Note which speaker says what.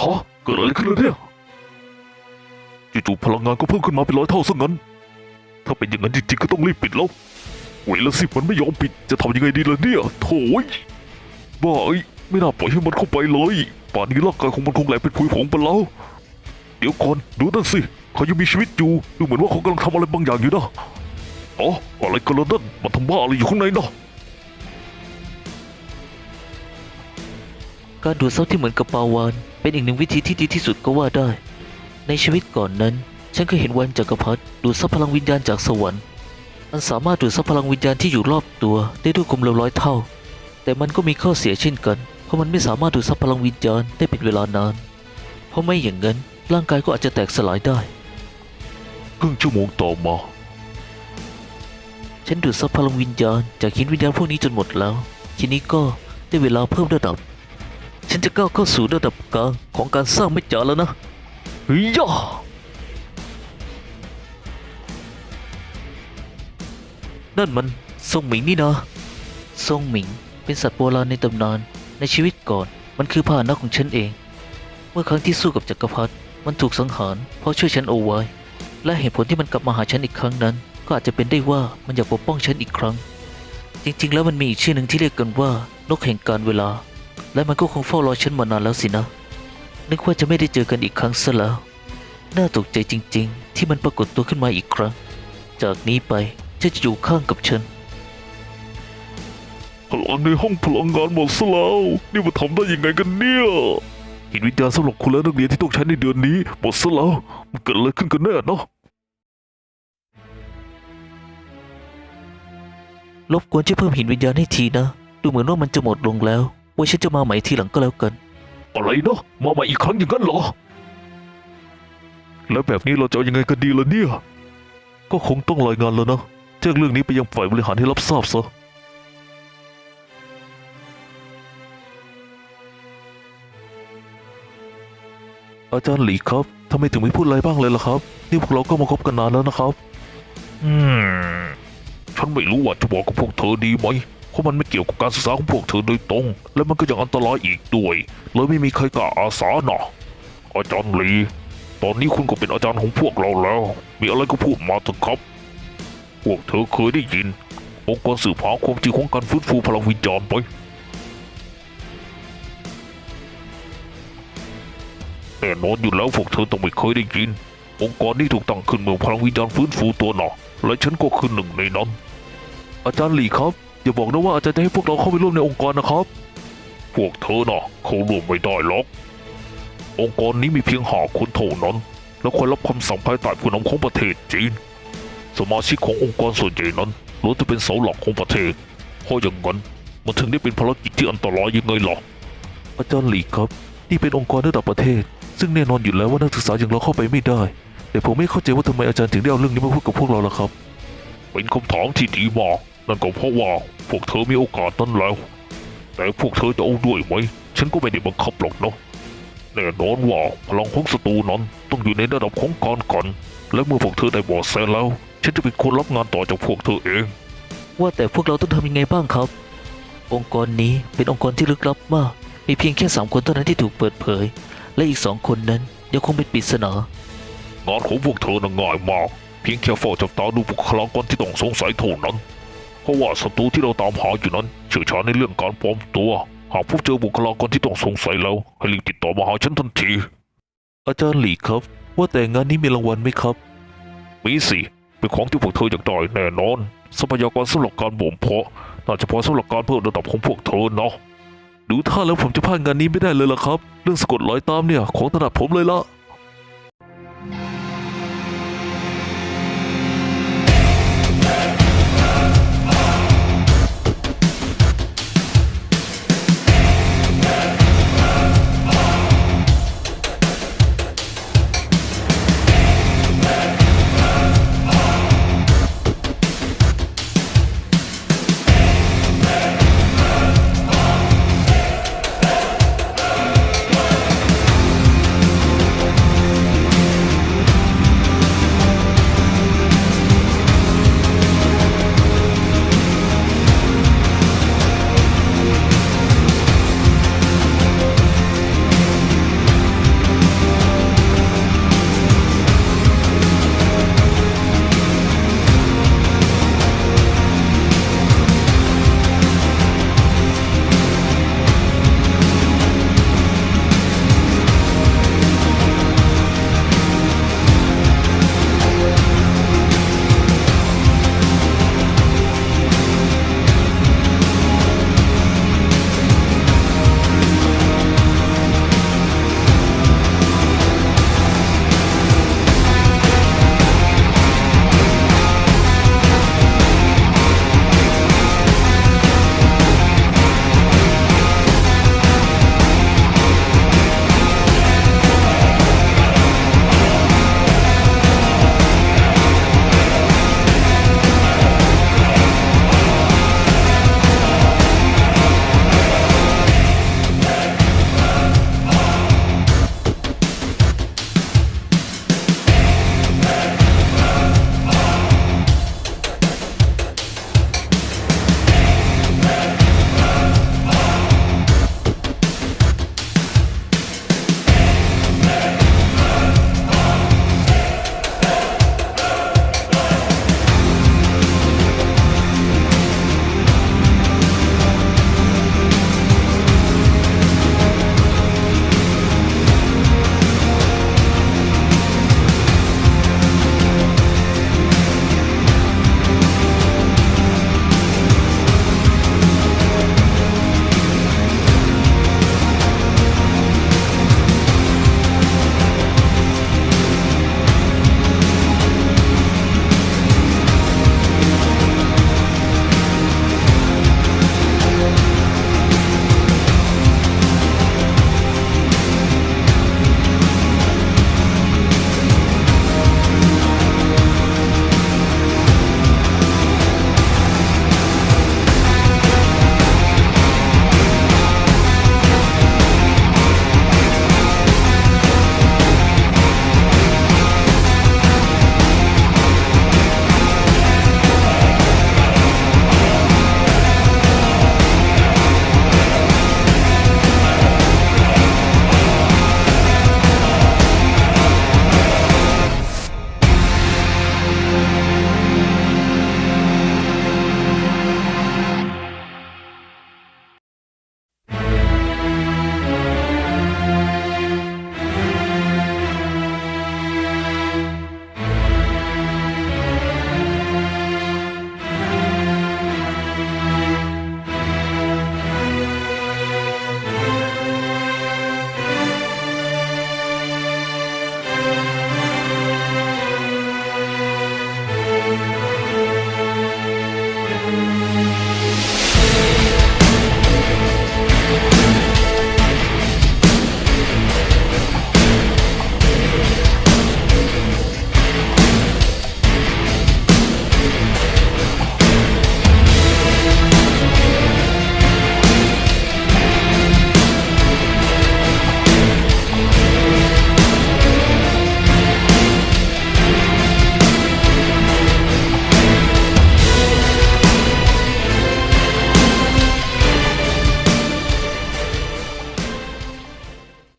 Speaker 1: ฮะเกิดอะไรขึ้นแล้วเนี่ยจู่ๆพลังงานก็เพิ่มขึ้นมาเป็นร้อยเท่าซะงั้น ถ้าเป็นอย่างนั้นจริงๆก็ต้องรีบปิดแล้วเวลาสิมันไม่ยอมปิดจะทำยังไงดีล่ะเนี่ยโถ่ยบ้าเอ้ไม่น่าปล่อยให้มันเข้าไปเลย ป่านนี้ร่างกายของมันคงแหลกเป็นผุยผงไปแล้ว เดี๋ยวก่อนดูนั่นสิเขายังมีชีวิตอยู่ดูเหมือนว่าเขากำลังทำอะไรบางอย่างอยู่นะอ๋ออะไรกันล่ะนั่นมันทำบ้าอะไรอยู่ข้างในเนาะ
Speaker 2: การดูดซับที่เหมือนกับปาวาน เป็นอีกหนึ่งวิธีที่ดีที่สุดก็ว่าได้ ในชีวิตก่อนนั้น ฉันเคยเห็นวันจักรพรรดิดูดซับพลังวิญญาณจากสวรรค์ มันสามารถดูดซับพลังวิญญาณที่อยู่รอบตัวได้ด้วยความเร็วร้อยเท่า แต่มันก็มีข้อเสียเช่นกัน เพราะมันไม่สามารถดูดซับพลังวิญญาณได้เป็นเวลานาน เพราะไม่อย่างนั้นร่างกายก็อาจจะแตกสลายได้
Speaker 1: ครึ่งชั่วโมงต่อมา
Speaker 2: ฉันดูดซับพลังวิญญาณจากหินวิญญาณพวกนี้จนหมดแล้ว ทีนี้ก็ได้เวลาเพิ่มระดับ ฉันจะก้าวเข้าสู่ระดับกลางของการสร้างไม่จ๋าแล้วนะย่านั่นมันทรงหมิงนี่นะทรงหมิงเป็นสัตว์โบราณในตำนานในชีวิตก่อน มันคือพาหนะของฉันเอง เมื่อครั้งที่สู้กับจักรพรรดิมันถูกสังหารเพราะช่วยฉันเอาไว้ และเหตุผลที่มันกลับมาหาฉันอีกครั้งนั้น ก็อาจจะเป็นได้ว่ามันอยากปกป้องฉันอีกครั้ง จริงๆ แล้วมันมีอีกชื่อหนึ่งที่เรียกกันว่านกแห่งการเวลา และมันก็คงเฝ้ารอฉันมานานแล้วสินะ นึกว่าจะไม่ได้เจอกันอีกครั้งซะแล้ว น่าตกใจจริง ๆ ที่มันปรากฏตัวขึ้นมาอีกครั้ง จากนี้ไปฉันจะอยู่ข้างกับฉัน
Speaker 1: พลังในห้องพลังงานหมดซะแล้วนี่มันทำได้ยังไงกันเนี่ยหินวิญญาณสำหรับคุณและนักเรียนที่ต้องใช้ในเดือนนี้หมดซะแล้วมันเกิดอะไรขึ้นกันแน่เนาะ
Speaker 2: รบกวนช่วยเพิ่มหินวิญญาณให้ทีนะ ดูเหมือนว่ามันจะหมดลงแล้ว ไว้ฉันจะมาใหม่ทีหลังก็แล้วกัน
Speaker 1: อะไรเนาะมาใหม่อีกครั้งอย่างนั้นเหรอ แล้วแบบนี้เราจะเอายังไงกันดีล่ะเนี่ย ก็คงต้องรายงานแล้วนะแจ้งเรื่องนี้ไปยังฝ่ายบริหารให้รับทราบซะอาจารย์หลีครับทำไมถึงไม่พูดอะไรบ้างเลยล่ะครับ นี่พวกเราก็มาคบกันนานแล้วนะครับ อืม ฉันไม่รู้ว่าจะบอกกับพวกเธอดีไหมเพ ราะมันไม่เกี่ยวกับการศึกษาของพวกเธอโดยตรง และมันก็ยังอันตรายอีกด้วย เลยไม่มีใครกล้าอาสาหนะอาจารย์ลี ตอนนี้คุณก็เป็นอาจารย์ของพวกเราแล้ว มีอะไรก็พูดมาเถอะครับ พวกเธอเคยได้ยิน องค์กรสืบหาความจริงของการฟื้นฟูพลังวิญญาณไหมแน่นอนอยู่แล้วพวกเธอต้องไม่เคยได้ยิน องค์กรนี้ถูกตั้งขึ้นเมื่อพลังวิญญาณฟื้นฟูตัวหนอและฉันก็คือหนึ่งในนั้น อาจารย์หลีครับ อย่าบอกนะว่าอาจารย์จะให้พวกเราเข้าไปร่วมในองค์กรนะครับ พวกเธอน่ะเขาร่วมไม่ได้หรอก องค์กรนี้มีเพียงหาคนเท่านั้น และคอยรับคำสั่งภายใต้ผู้นำของประเทศจีน สมาชิกขององค์กรส่วนใหญ่นั้นล้วนจะเป็นเสาหลักของประเทศเพราะอย่างนั้นมันถึงได้เป็นภารกิจที่อันตรายยังไงล่ะอาจารย์หลีครับ นี่เป็นองค์กรระดับประเทศ ซึ่งแน่นอนอยู่แล้วว่านักศึกษาอย่างเราเข้าไปไม่ได้ แต่ผมไม่เข้าใจว่าทำไมอาจารย์ถึงได้เอาเรื่องนี้มาพูดกับพวกเราล่ะครับ เป็นคำถามที่ดีมาก นั่นก็เพราะว่าพวกเธอมีโอกาสนั้นแล้ว แต่พวกเธอจะเอาด้วยไหม ฉันก็ไม่ได้บังคับหรอกเนาะแน่นอนว่าพลังของศัตรูนั้นต้องอยู่ในระดับของการกันและเมื่อพวกเธอได้เบอแสแล้ว ฉันจะเป็นคนรับงานต่อจากพวกเธอเอง
Speaker 2: ว่าแต่พวกเราต้องทำยังไงบ้างครับ องค์กรนี้เป็นองค์กรที่ลึกลับมาก มีเพียงแค่สามคนเท่านั้นที่ถูกเปิดเผย และอีกสองคนนั้นยังคงเป็นปริศนา
Speaker 1: งานของพวกเธอน่ะง่ายมาก เพียงแค่เฝ้าจับตาดูบุคลากรที่ต้องสงสัยเท่านั้นเพ ราะว่าศัตรูที่เราตามหาอยู่นั้นเชี่ยวชาญในเรื่องการปลอมตัว หากพบเจอบุคลากรที่ต้องสงสัยแล้วให้รีบติดต่อมาหาฉันทันที อาจารย์หลีครับ ว่าแต่งานนี้มีรางวัลไหมครับ มีสิเป็นของที่พวกเธออยากได้แน่นอน ทรัพยากรสำหรับการบ่มเพาะน่าจะพอสำหรับการเพิ่มระดับของพวกเธอเนาะดูท่าแล้วผมจะพลาดงานนี้ไม่ได้เลยล่ะครับ เรื่องสะกดรอยตามเนี่ยของถนัดผมเลยละ